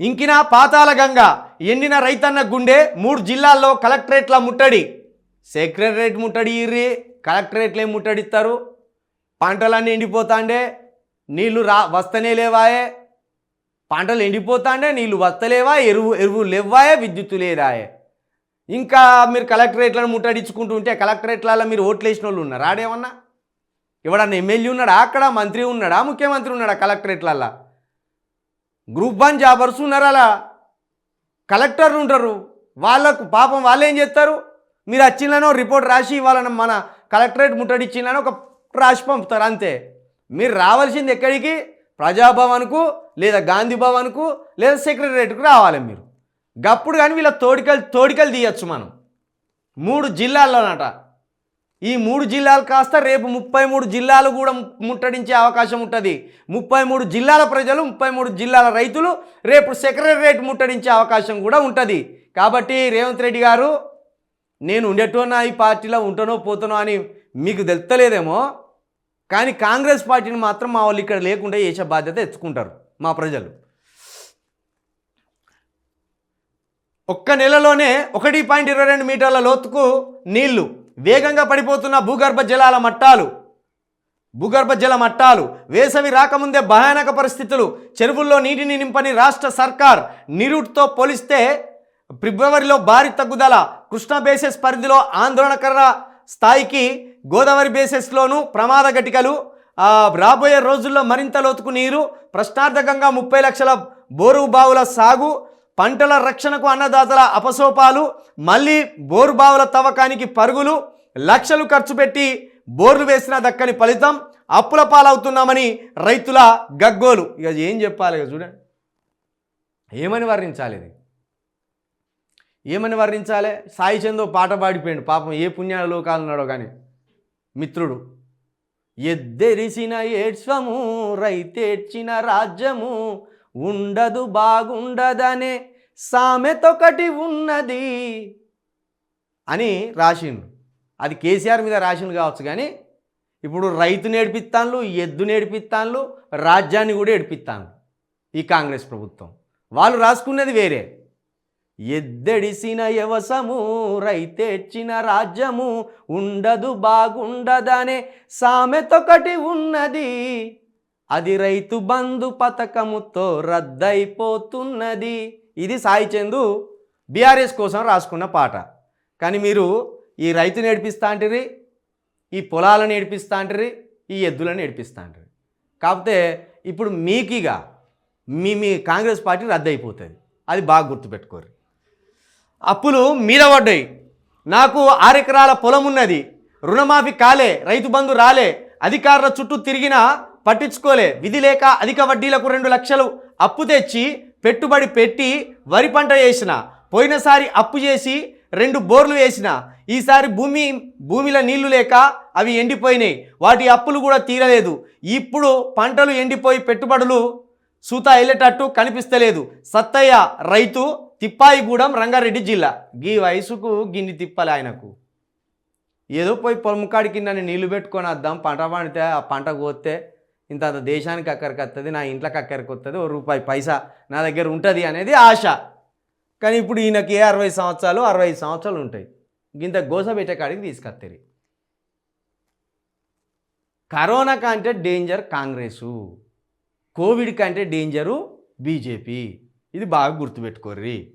ఇంకిన పాతాల గంగ ఎండిన రైతన్న గుండె మూడు జిల్లాల్లో కలెక్టరేట్ల ముట్టడి. సెక్రటరేట్ ముట్టడి ఇర్రి కలెక్టరేట్లు ఏం ముట్టడిస్తారు పంటలన్నీ ఎండిపోతాండే నీళ్ళు రా వస్తనే లేవాయే. పంటలు ఎండిపోతాండే నీళ్ళు వస్తలేవా ఎరువు ఎరువు లేవాయే విద్యుత్తు లేదాయే. ఇంకా మీరు కలెక్టరేట్లను ముట్టడించుకుంటూ ఉంటే కలెక్టరేట్లలో మీరు ఓట్లు వేసిన వాళ్ళు ఉన్నారా? ఆడేమన్నా? ఎవడన్నా ఎమ్మెల్యే ఉన్నాడా? అక్కడ మంత్రి ఉన్నాడా? ముఖ్యమంత్రి ఉన్నాడా కలెక్టరేట్లల్లో? గ్రూప్ వన్ జాబర్స్ ఉన్నారు అలా. కలెక్టర్లు ఉంటారు. వాళ్ళకు పాపం వాళ్ళు ఏం చేస్తారు? మీరు వచ్చిందనో రిపోర్ట్ రాసి ఇవ్వాలని మన కలెక్టరేట్ ముట్టడిచ్చిందని ఒక రాసి పంపుతారు అంతే. మీరు రావాల్సింది ఎక్కడికి? ప్రజాభవన్కు లేదా గాంధీ భవన్కు లేదా సెక్రటరేట్కు రావాలి మీరు. గప్పుడు కానీ వీళ్ళ తోడికలు తోడికలు తీయచ్చు మనం. మూడు జిల్లాల్లోనట ఈ మూడు జిల్లాలు కాస్త రేపు ముప్పై మూడు జిల్లాలు కూడా ముట్టడించే అవకాశం ఉంటుంది. ముప్పై మూడు జిల్లాల ప్రజలు ముప్పై మూడు జిల్లాల రైతులు రేపు సెక్రటరేట్ ముట్టడించే అవకాశం కూడా ఉంటుంది. కాబట్టి రేవంత్ రెడ్డి గారు నేను ఉండేటోనా ఈ పార్టీలో ఉంటానో పోతానో అని మీకు తెలుస్తలేదేమో కానీ కాంగ్రెస్ పార్టీని మాత్రం మా వాళ్ళు ఇక్కడ లేకుండా చేసే బాధ్యత ఎత్తుకుంటారు మా ప్రజలు. ఒక్క నెలలోనే ఒకటి పాయింట్ ఇరవై రెండు మీటర్ల లోతుకు నీళ్ళు వేగంగా పడిపోతున్న భూగర్భ జలాల మట్టాలు. భూగర్భ జల మట్టాలు. వేసవి రాకముందే భయానక పరిస్థితులు. చెరువుల్లో నీటిని నింపని రాష్ట్ర సర్కార్ నిరుట్తో పోలిస్తే ఫిబ్రవరిలో భారీ తగ్గుదల. కృష్ణా బేసెస్ పరిధిలో ఆందోళనకర స్థాయికి గోదావరి బేసెస్లోనూ ప్రమాద ఘటికలు. రాబోయే రోజుల్లో మరింత లోతుకు నీరు. ప్రశ్నార్థకంగా ముప్పై లక్షల బోరు బావుల సాగు. పంటల రక్షణకు అన్నదాతల అపసోపాలు మళ్ళీ బోరు బావుల తవ్వకానికి పరుగులు లక్షలు ఖర్చు పెట్టి బోర్లు వేసినా దక్కని ఫలితం అప్పుల పాలవుతున్నామని రైతుల గగ్గోలు. ఇక ఏం చెప్పాలి ఇక చూడండి. ఏమని వర్ణించాలి ఇది? ఏమని వర్ణించాలి? సాయి చందో పాట పాడిపోయాడు. పాపం ఏ పుణ్యాల లోకాలు ఉన్నాడో కానీ. మిత్రుడు ఎద్దెరిసిన ఏడ్స్వము రైతేడ్చిన రాజ్యము ఉండదు బాగుండదనే సామెతొకటి ఉన్నది అని రాసిండు. అది కేసీఆర్ మీద రాసిండు కావచ్చు కానీ ఇప్పుడు రైతు నేర్పిస్తాన్లు ఎద్దు నేర్పిస్తాన్లు రాజ్యాన్ని కూడా ఏడిపిస్తాను ఈ కాంగ్రెస్ ప్రభుత్వం. వాళ్ళు రాసుకున్నది వేరే. ఎద్దెడిసిన యవసము రైతేడ్చిన రాజ్యము ఉండదు బాగుండదనే సామెతొకటి ఉన్నది. అది రైతు బంధు పథకముతో రద్దయిపోతున్నది. ఇది సాయి చందు బీఆర్ఎస్ కోసం రాసుకున్న పాట. కానీ మీరు ఈ రైతు నేర్పిస్తా అంటారు ఈ పొలాలను నేర్పిస్తా అంటారు ఈ ఎద్దులను నేర్పిస్తా అంటారు. కాకపోతే ఇప్పుడు మీకిగా మీ మీ కాంగ్రెస్ పార్టీ రద్దయిపోతుంది. అది బాగా గుర్తుపెట్టుకోరు అప్పులు మీద పడ్డాయి. నాకు ఆరెకరాల పొలం ఉన్నది రుణమాఫీ కాలే రైతు బంధు రాలే. అధికారుల చుట్టూ తిరిగినా పట్టించుకోలే. విధి లేక అధిక వడ్డీలకు రెండు లక్షలు అప్పు తెచ్చి పెట్టుబడి పెట్టి వరి పంట వేసిన పోయినసారి అప్పు చేసి రెండు బోర్లు వేసిన ఈసారి భూమి భూమిలో నీళ్ళు లేక అవి ఎండిపోయినాయి. వాటి అప్పులు కూడా తీరలేదు. ఇప్పుడు పంటలు ఎండిపోయి పెట్టుబడులు సూత వెళ్ళేటట్టు కనిపిస్తలేదు. సత్తయ్య రైతు తిప్పాయిగూడెం రంగారెడ్డి జిల్లా. గీ వయసుకు గిన్ని తిప్పాలి ఆయనకు. ఏదో పోయి పొలముకాడి నన్ను నీళ్ళు పెట్టుకొని వద్దాం పంట పండితే ఆ పంట కోస్తే ఇంత దేశానికి అక్కడికి వస్తుంది నా ఇంట్లోకి అక్కడికి వస్తుంది ఓ రూపాయి పైసా నా దగ్గర ఉంటుంది అనేది ఆశ. కానీ ఇప్పుడు ఈయనకి ఏ అరవై సంవత్సరాలు అరవై ఐదు సంవత్సరాలు ఉంటాయి. ఇంత గోస పెట్టే కాడికి తీసుకొస్తారు కరోనా కంటే డేంజర్ కాంగ్రెసు. కోవిడ్ కంటే డేంజరు బీజేపీ. ఇది బాగా గుర్తుపెట్టుకోర్రి.